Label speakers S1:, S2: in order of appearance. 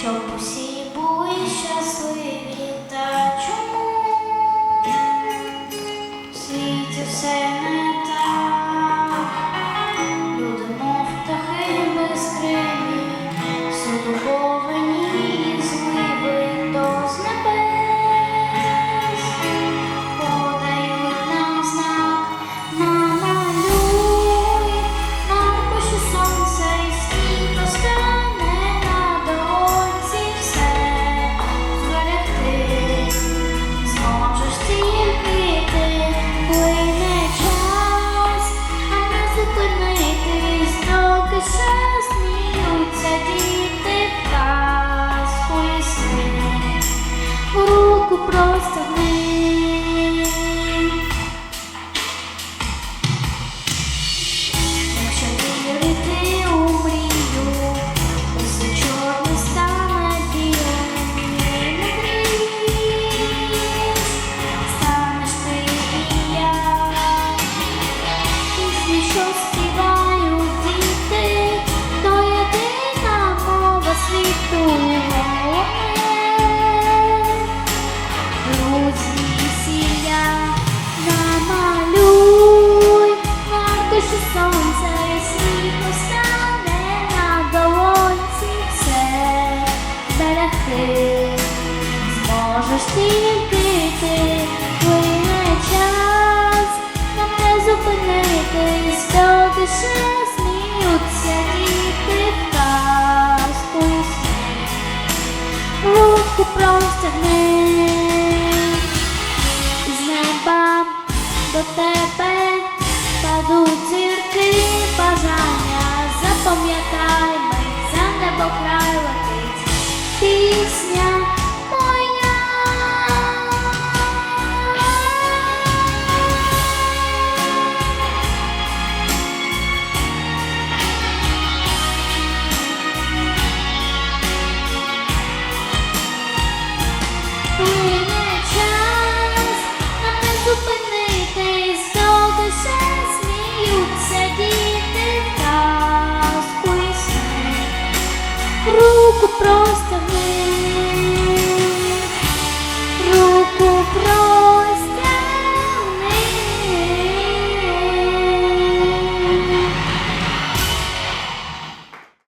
S1: щоб усі були щасливі та чому в світі все. Просто просить. Thank you.